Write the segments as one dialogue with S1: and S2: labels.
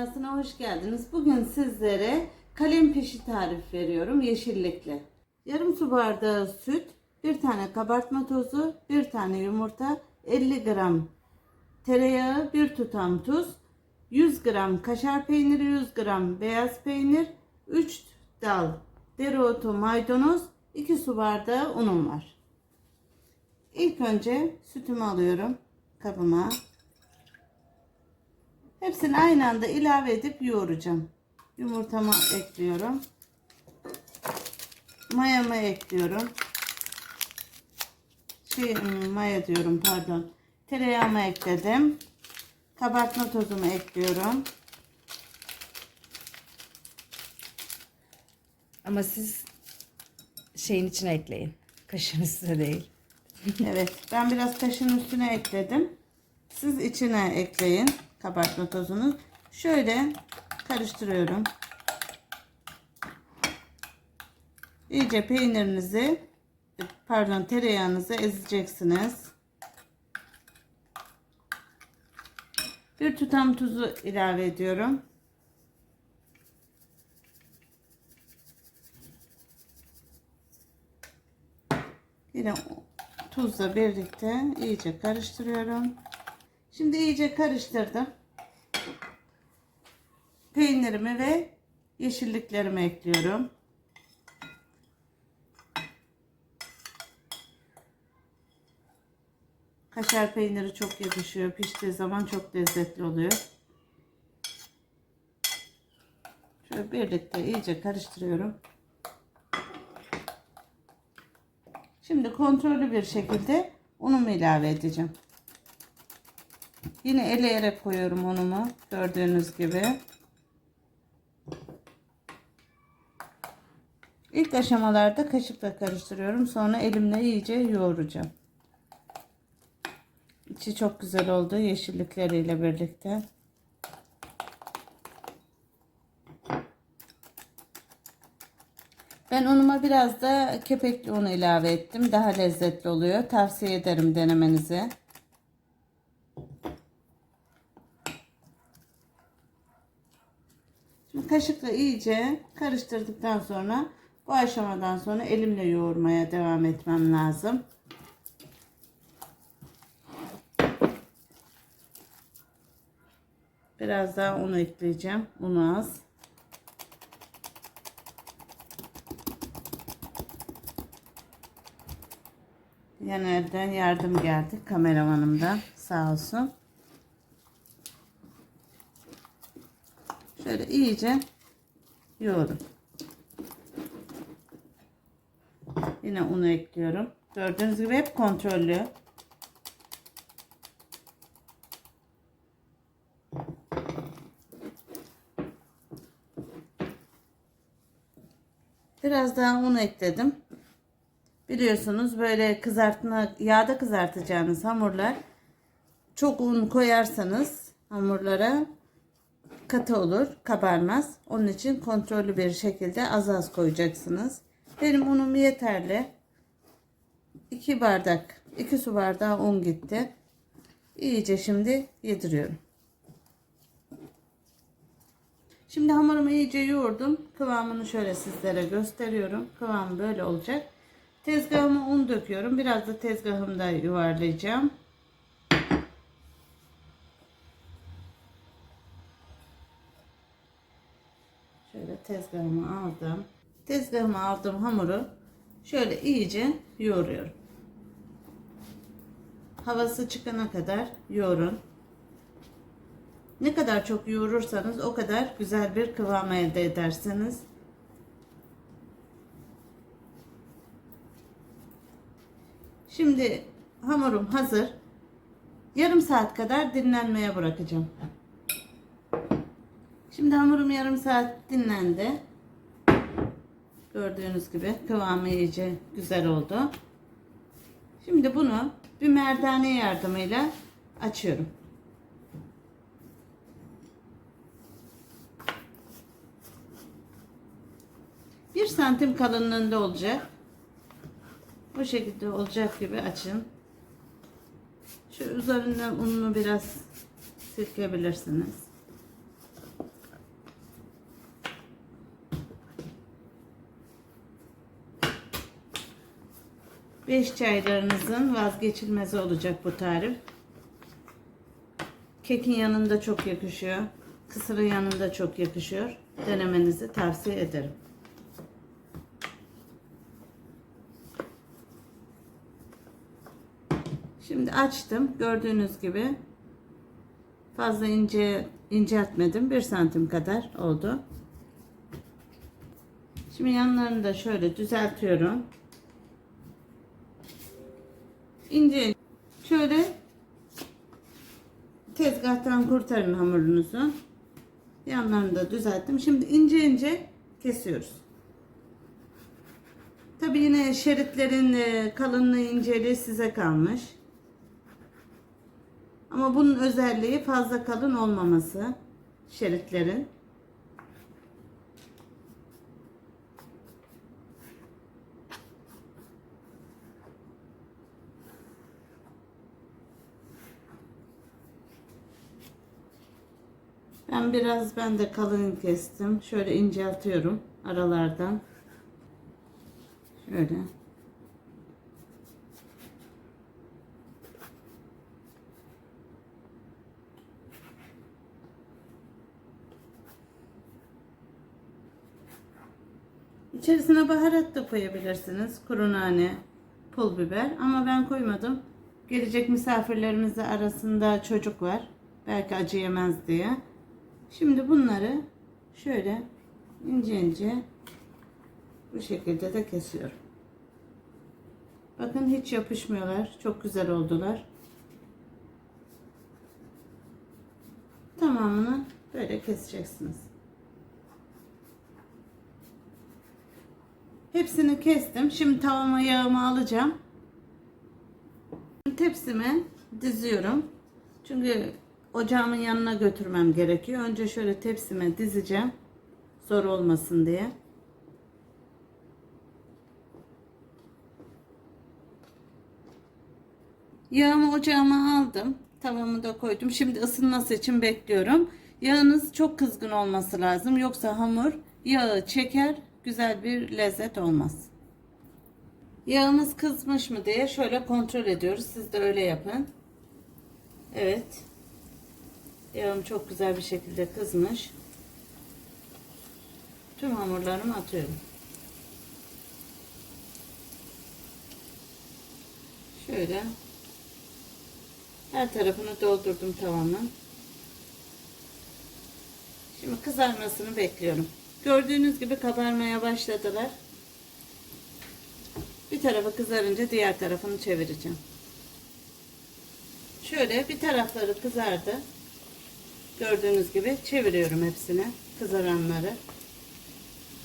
S1: Dünyası'na hoş geldiniz. Bugün sizlere kalem pişi tarif veriyorum yeşillikle. Yarım su bardağı süt, bir tane kabartma tozu, bir tane yumurta, 50 gram tereyağı, bir tutam tuz, 100 gram kaşar peyniri, 100 gram beyaz peynir, 3 dal dereotu, maydanoz, 2 su bardağı unum var. İlk önce sütümü alıyorum kabıma. Hepsini aynı anda ilave edip yoğuracağım. Yumurtamı ekliyorum. Mayamı ekliyorum. Şey hmm, maya diyorum pardon. Tereyağımı ekledim. Kabartma tozumu ekliyorum.
S2: Ama siz şeyin içine ekleyin. Kaşın üstüne değil.
S1: Evet ben biraz taşın üstüne ekledim. Siz içine ekleyin kabartma tozunu. Şöyle karıştırıyorum. İyice peynirinizi pardon tereyağınızı ezeceksiniz. Bir tutam tuzu ilave ediyorum. Yine tuzla birlikte iyice karıştırıyorum. Şimdi iyice karıştırdım. Peynirimi ve yeşilliklerimi ekliyorum. Kaşar peyniri çok yakışıyor. Piştiği zaman çok lezzetli oluyor. Şöyle birlikte iyice karıştırıyorum. Şimdi kontrollü bir şekilde unumu ilave edeceğim. Yine eleyerek koyuyorum unumu. Gördüğünüz gibi. İlk aşamalarda kaşıkla karıştırıyorum. Sonra elimle iyice yoğuracağım. İçi çok güzel oldu yeşillikleriyle birlikte. Ben unuma biraz da kepekli un ilave ettim. Daha lezzetli oluyor. Tavsiye ederim denemenizi. Şimdi kaşıkla iyice karıştırdıktan sonra bu aşamadan sonra elimle yoğurmaya devam etmem lazım. Biraz daha un ekleyeceğim. Unu az. Yan yardım geldi kameramanımdan sağ olsun. Şöyle iyice yoğurun. Yine unu ekliyorum. Gördüğünüz gibi hep kontrollü. Biraz daha un ekledim. Biliyorsunuz böyle kızartma yağda kızartacağınız hamurlar çok un koyarsanız hamurlara katı olur, kabarmaz. Onun için kontrollü bir şekilde az az koyacaksınız. Benim unum yeterli. 2 bardak, 2 su bardağı un gitti. İyice şimdi yediriyorum. Şimdi hamurumu iyice yoğurdum. Kıvamını şöyle sizlere gösteriyorum. Kıvamı böyle olacak. Tezgahıma un döküyorum. Biraz da tezgahımda yuvarlayacağım. Tezgahımı aldım. Tezgahıma aldığım hamuru şöyle iyice yoğuruyorum. Havası çıkana kadar yoğurun. Ne kadar çok yoğurursanız o kadar güzel bir kıvam elde edersiniz. Şimdi hamurum hazır. Yarım saat kadar dinlenmeye bırakacağım. Şimdi hamurum yarım saat dinlendi. Gördüğünüz gibi kıvamı iyice güzel oldu. Şimdi bunu bir merdane yardımıyla açıyorum. Bir santim kalınlığında olacak. Bu şekilde olacak gibi açın. Şu üzerinden ununu biraz silkebilirsiniz. 5 çaylarınızın vazgeçilmezi olacak bu tarif. Kekin yanında çok yakışıyor. Kısırın yanında çok yakışıyor. Denemenizi tavsiye ederim. Şimdi açtım. Gördüğünüz gibi fazla ince inceltmedim. 1 santim kadar oldu. Şimdi yanlarını da şöyle düzeltiyorum. İnce şöyle tezgahtan kurtarın hamurunuzu. Yanlarını da düzelttim. Şimdi ince ince kesiyoruz. Tabi yine şeritlerin e, kalınlığı inceliği size kalmış. Ama bunun özelliği fazla kalın olmaması şeritlerin. Ben biraz ben de kalın kestim. Şöyle inceltiyorum aralardan. Şöyle. İçerisine baharat da koyabilirsiniz. Kuru nane, pul biber ama ben koymadım. Gelecek misafirlerimiz arasında çocuk var. Belki acı yemez diye. Şimdi bunları şöyle ince ince bu şekilde de kesiyorum. Bakın hiç yapışmıyorlar. Çok güzel oldular. Tamamını böyle keseceksiniz. Hepsini kestim. Şimdi tavama yağımı alacağım. Tepsime diziyorum. Çünkü ocağımın yanına götürmem gerekiyor. Önce şöyle tepsime dizeceğim. Zor olmasın diye. Yağımı ocağıma aldım. Tavamı da koydum. Şimdi ısınması için bekliyorum. Yağınız çok kızgın olması lazım. Yoksa hamur yağı çeker. Güzel bir lezzet olmaz. Yağımız kızmış mı diye şöyle kontrol ediyoruz. Siz de öyle yapın. Evet. Yağım çok güzel bir şekilde kızmış. Tüm hamurlarımı atıyorum. Şöyle her tarafını doldurdum tavamın. Şimdi kızarmasını bekliyorum. Gördüğünüz gibi kabarmaya başladılar. Bir tarafı kızarınca diğer tarafını çevireceğim. Şöyle bir tarafları kızardı. Gördüğünüz gibi çeviriyorum hepsini. Kızaranları.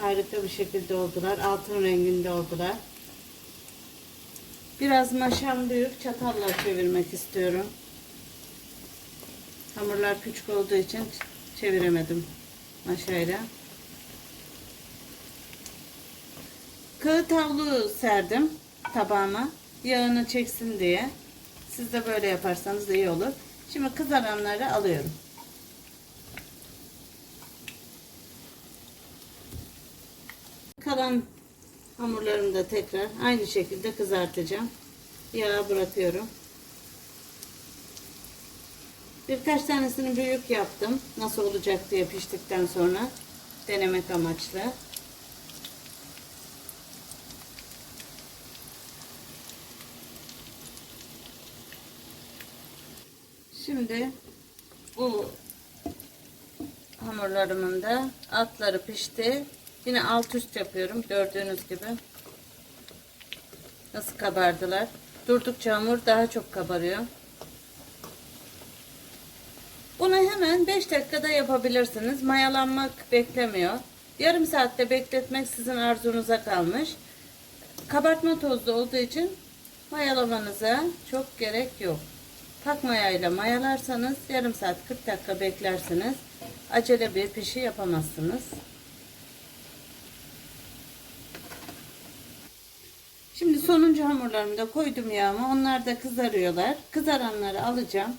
S1: Harika bir şekilde oldular. Altın renginde oldular. Biraz maşam büyük. Çatalla çevirmek istiyorum. Hamurlar küçük olduğu için çeviremedim maşayla. Kağıt havlu serdim tabağıma. Yağını çeksin diye. Siz de böyle yaparsanız iyi olur. Şimdi kızaranları alıyorum. Kalan hamurlarımı da tekrar aynı şekilde kızartacağım. Yağa bırakıyorum. Birkaç tanesini büyük yaptım. Nasıl olacak diye piştikten sonra denemek amaçlı. Şimdi bu hamurlarımın da altları pişti. Yine alt üst yapıyorum gördüğünüz gibi. Nasıl kabardılar. Durdukça hamur daha çok kabarıyor. Bunu hemen 5 dakikada yapabilirsiniz. Mayalanmak beklemiyor. Yarım saatte bekletmek sizin arzunuza kalmış. Kabartma tozlu olduğu için mayalamanıza çok gerek yok. Pak mayayla mayalarsanız yarım saat 40 dakika beklersiniz. Acele bir pişi yapamazsınız. Şimdi sonuncu hamurlarımı da koydum yağıma. Onlar da kızarıyorlar. Kızaranları alacağım.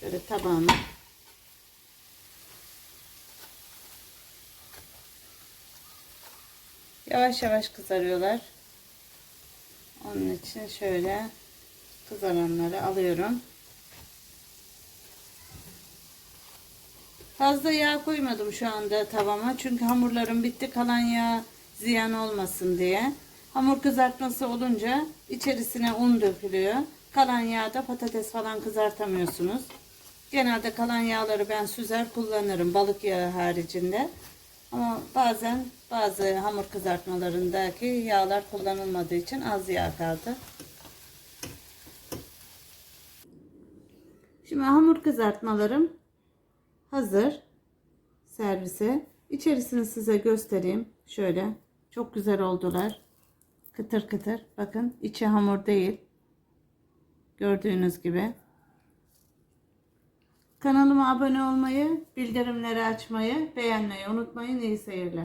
S1: Şöyle tabağıma. Yavaş yavaş kızarıyorlar. Onun için şöyle kızaranları alıyorum. Fazla yağ koymadım şu anda tavama. Çünkü hamurlarım bitti. Kalan yağ ziyan olmasın diye. Hamur kızartması olunca içerisine un dökülüyor. Kalan yağda patates falan kızartamıyorsunuz. Genelde kalan yağları ben süzer kullanırım balık yağı haricinde. Ama bazen bazı hamur kızartmalarındaki yağlar kullanılmadığı için az yağ kaldı. Şimdi hamur kızartmalarım hazır servise. İçerisini size göstereyim. Şöyle çok güzel oldular. Kıtır kıtır. Bakın içi hamur değil. Gördüğünüz gibi. Kanalıma abone olmayı, bildirimleri açmayı, beğenmeyi unutmayın. İyi seyirler.